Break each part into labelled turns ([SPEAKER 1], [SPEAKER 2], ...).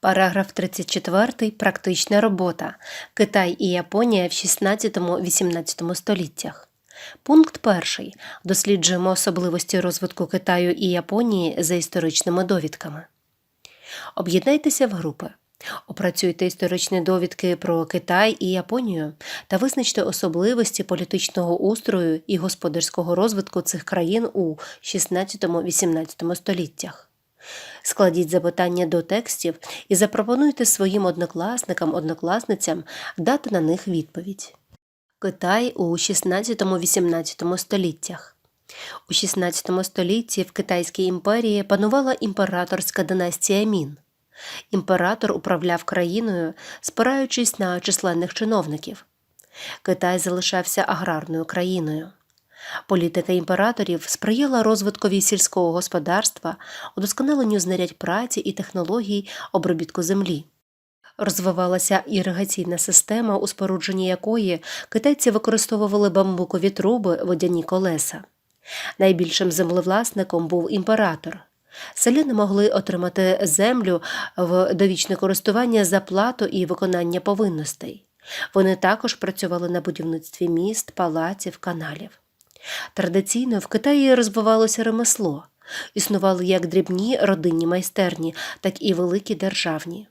[SPEAKER 1] Параграф 34. Практична робота. Китай і Японія в 16-18 століттях. Пункт 1. Досліджуємо особливості розвитку Китаю і Японії за історичними довідками. Об'єднайтеся в групи. Опрацюйте історичні довідки про Китай і Японію та визначте особливості політичного устрою і господарського розвитку цих країн у 16-18 століттях. Складіть запитання до текстів і запропонуйте своїм однокласникам-однокласницям дати на них відповідь. Китай у 16-18 століттях. У 16 столітті в Китайській імперії панувала імператорська династія Мін. Імператор управляв країною, спираючись на численних чиновників. Китай залишався аграрною країною. Політика імператорів сприяла розвиткові сільського господарства, удосконаленню знарядь праці і технологій обробітку землі. Розвивалася іригаційна система, у спорудженні якої китайці використовували бамбукові труби, водяні колеса. Найбільшим землевласником був імператор. Селяни могли отримати землю в довічне користування за плату і виконання повинностей. Вони також працювали на будівництві міст, палаців, каналів. Традиційно в Китаї розвивалося ремесло. Існували як дрібні родинні майстерні, так і великі державні.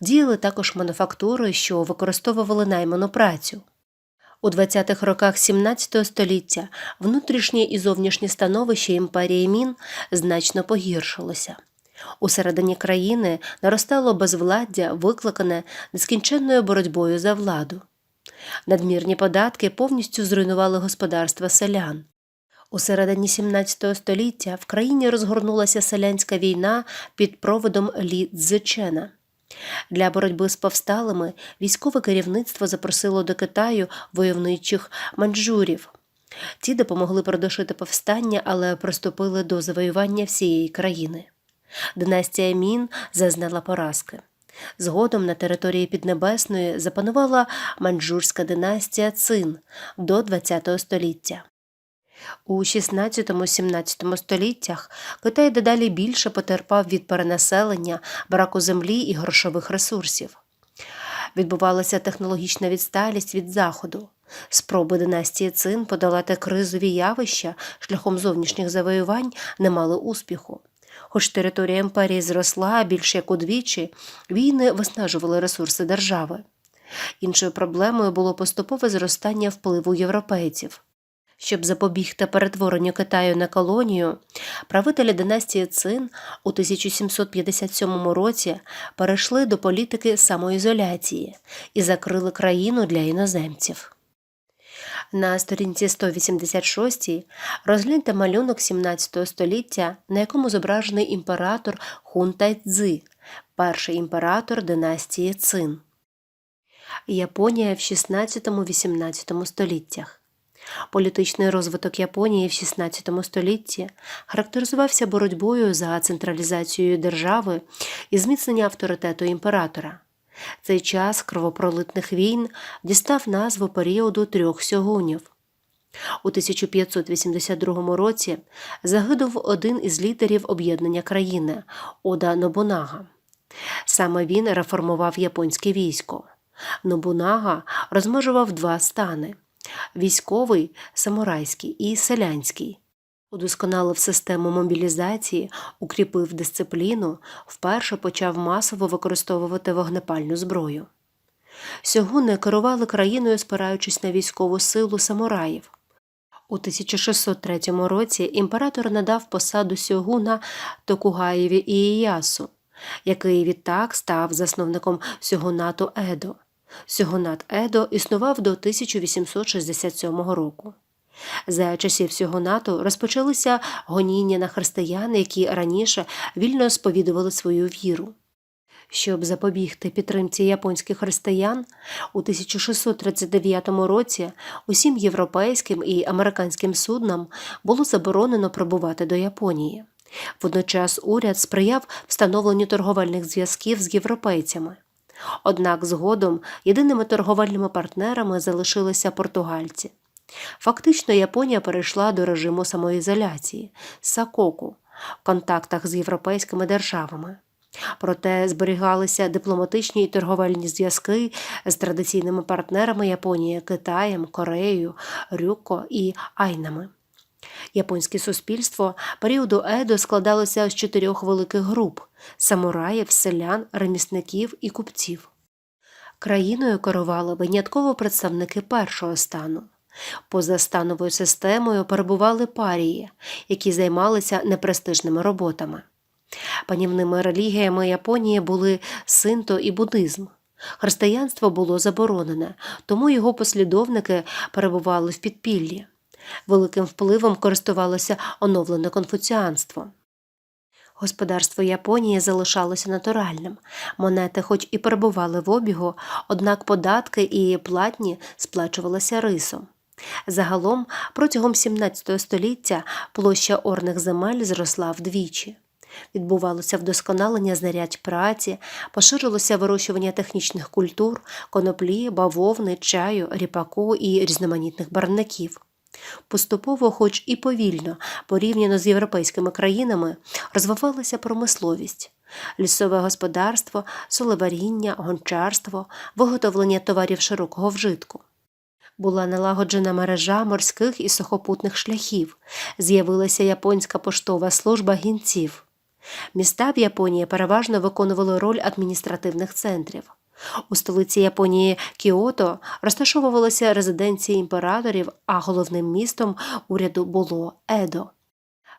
[SPEAKER 1] Діяли також мануфактури, що використовували найману працю. У 20-х роках 17 століття внутрішнє і зовнішнє становище імперії Мін значно погіршилося. Усередині країни наростало безвладдя, викликане нескінченною боротьбою за владу. Надмірні податки повністю зруйнували господарства селян. У середині 17 століття в країні розгорнулася селянська війна під проводом Лі Цзичена. Для боротьби з повсталими військове керівництво запросило до Китаю войовничих манджурів. Ті допомогли продушити повстання, але приступили до завоювання всієї країни. Династія Мін зазнала поразки. Згодом на території Піднебесної запанувала манджурська династія Цин до ХХ століття. У 16-17 століттях Китай дедалі більше потерпав від перенаселення, браку землі і грошових ресурсів. Відбувалася технологічна відсталість від Заходу. Спроби династії Цин подолати кризові явища шляхом зовнішніх завоювань не мали успіху. Хоч територія імперії зросла більше як удвічі, війни виснажували ресурси держави. Іншою проблемою було поступове зростання впливу європейців. Щоб запобігти перетворенню Китаю на колонію, правителі династії Цин у 1757 році перейшли до політики самоізоляції і закрили країну для іноземців. На сторінці 186 розгляньте малюнок 17 століття, на якому зображений імператор Хун Тайцзи, перший імператор династії Цин. Японія в 16-18 століттях. Політичний розвиток Японії в XVI столітті характеризувався боротьбою за централізацію держави і зміцнення авторитету імператора. Цей час кровопролитних війн дістав назву періоду трьох сьогунів. У 1582 році загинув один із лідерів об'єднання країни Ода Нобунага. Саме він реформував японське військо. Нобунага розмежував два стани військовий, самурайський і селянський. Удосконалив систему мобілізації, укріпив дисципліну, вперше почав масово використовувати вогнепальну зброю. Сьогуни керували країною, спираючись на військову силу самураїв. У 1603 році імператор надав посаду сьогуна Токугаєві Ієясу, який відтак став засновником сьогунату Едо. Сьогонат Едо існував до 1867 року. За часів сьогонату розпочалися гоніння на християн, які раніше вільно сповідували свою віру. Щоб запобігти підтримці японських християн, у 1639 році усім європейським і американським суднам було заборонено прибувати до Японії. Водночас уряд сприяв встановленню торговельних зв'язків з європейцями. Однак згодом єдиними торговельними партнерами залишилися португальці. Фактично, Японія перейшла до режиму самоізоляції сакоку в контактах з європейськими державами. Проте зберігалися дипломатичні і торговельні зв'язки з традиційними партнерами Японії Китаєм, Кореєю, Рюкко і Айнами. Японське суспільство періоду Едо складалося з чотирьох великих груп самураїв, селян, ремісників і купців. Країною керували винятково представники першого стану. Поза становою системою перебували парії, які займалися непрестижними роботами. Панівними релігіями Японії були синто і буддизм. Християнство було заборонене, тому його послідовники перебували в підпіллі. Великим впливом користувалося оновлене конфуціанство. Господарство Японії залишалося натуральним. Монети, хоч і перебували в обігу, однак податки і платні сплачувалися рисом. Загалом протягом 17 століття площа орних земель зросла вдвічі. Відбувалося вдосконалення знарядь праці, поширилося вирощування технічних культур, коноплі, бавовни, чаю, ріпаку і різноманітних барвників. Поступово, хоч і повільно, порівняно з європейськими країнами, розвивалася промисловість. Лісове господарство, солеваріння, гончарство, виготовлення товарів широкого вжитку. Була налагоджена мережа морських і сухопутних шляхів, з'явилася японська поштова служба гінців. Міста в Японії переважно виконували роль адміністративних центрів. У столиці Японії Кіото розташовувалися резиденції імператорів, а головним містом уряду було Едо.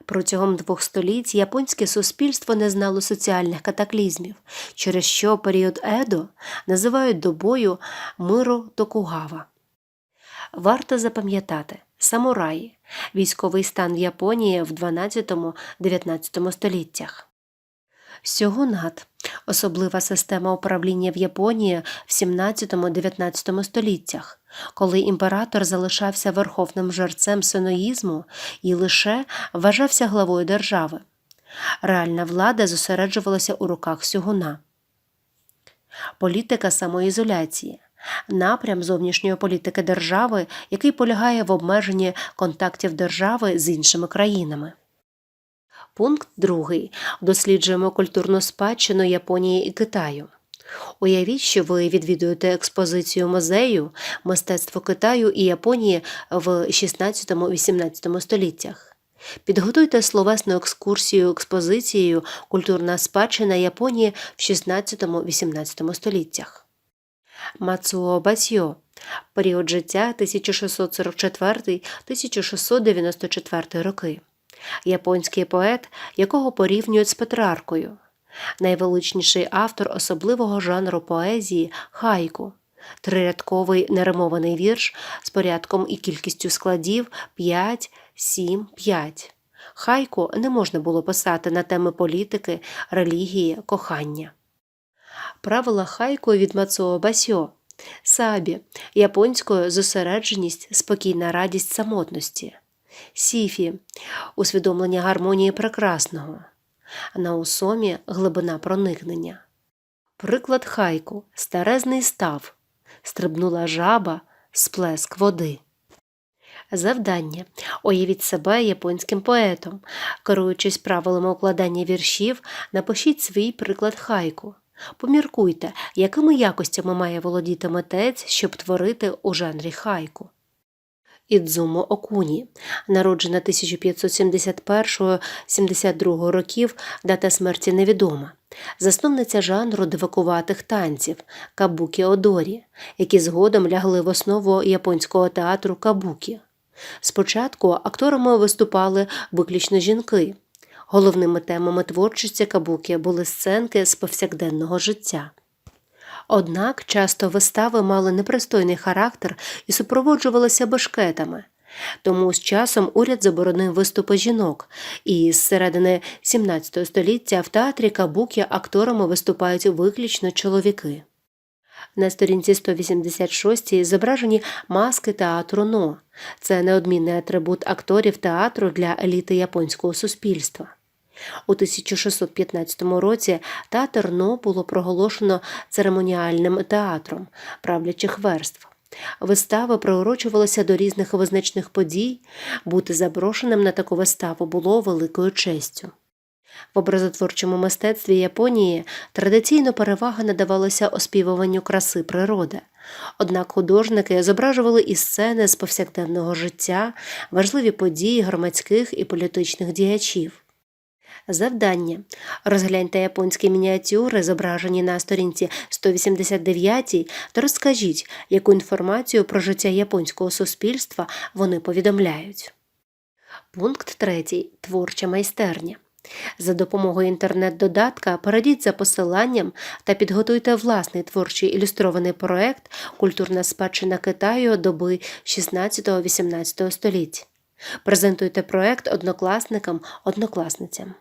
[SPEAKER 1] Протягом двох століть японське суспільство не знало соціальних катаклізмів, через що період Едо називають добою миру Токугава. Варто запам'ятати самураї військовий стан в Японії в 12-19 століттях. Сьогунат особлива система управління в Японії в 17-19 століттях, коли імператор залишався верховним жерцем синоїзму і лише вважався главою держави. Реальна влада зосереджувалася у руках сьогуна. Політика самоізоляції напрям зовнішньої політики держави, який полягає в обмеженні контактів держави з іншими країнами. Пункт 2. Досліджуємо культурну спадщину Японії і Китаю. Уявіть, що ви відвідуєте експозицію музею мистецтво Китаю і Японії в 16-18 століттях. Підготуйте словесну екскурсію експозицією Культурна спадщина Японії в 16-18 століттях. Мацуо Басьо період життя 1644-1694 роки. Японський поет, якого порівнюють з Петраркою, найвеличніший автор особливого жанру поезії хайку, трирядковий неримований вірш з порядком і кількістю складів 5, 7, 5. Хайку не можна було писати на теми політики, релігії, кохання. Правила хайку від Мацуо Басьо Сабі японською зосередженість, спокійна радість самотності. Сіфі усвідомлення гармонії прекрасного, наусомі глибина проникнення. Приклад хайку старезний став, стрибнула жаба, сплеск води. Завдання уявіть себе японським поетом. Керуючись правилами укладання віршів, напишіть свій приклад хайку. Поміркуйте, якими якостями має володіти митець, щоб творити у жанрі хайку. Ідзумо Окуні, народжена 1571-72 років, дата смерті невідома, засновниця жанру дивакуватих танців кабукі Одорі, які згодом лягли в основу японського театру кабукі. Спочатку акторами виступали виключно жінки. Головними темами творчості кабукі були сценки з повсякденного життя. Однак часто вистави мали непристойний характер і супроводжувалися бешкетами. Тому з часом уряд заборонив виступи жінок, і з середини 17 століття в театрі Кабукі акторами виступають виключно чоловіки. На сторінці 186 зображені маски театру Но. Це неодмінний атрибут акторів театру для еліти японського суспільства. У 1615 році театр Но було проголошено церемоніальним театром правлячих верств. Вистави приурочувалися до різних визначних подій, бути запрошеним на таку виставу було великою честю. В образотворчому мистецтві Японії традиційно перевага надавалася оспівуванню краси природи. Однак художники зображували і сцени з повсякденного життя, важливі події громадських і політичних діячів. Завдання. Розгляньте японські мініатюри, зображені на сторінці 189, та розкажіть, яку інформацію про життя японського суспільства вони повідомляють. Пункт 3. Творча майстерня. За допомогою інтернет-додатка перейдіть за посиланням та підготуйте власний творчий ілюстрований проект Культурна спадщина Китаю доби 16-18 століть. Презентуйте проект однокласникам, однокласницям.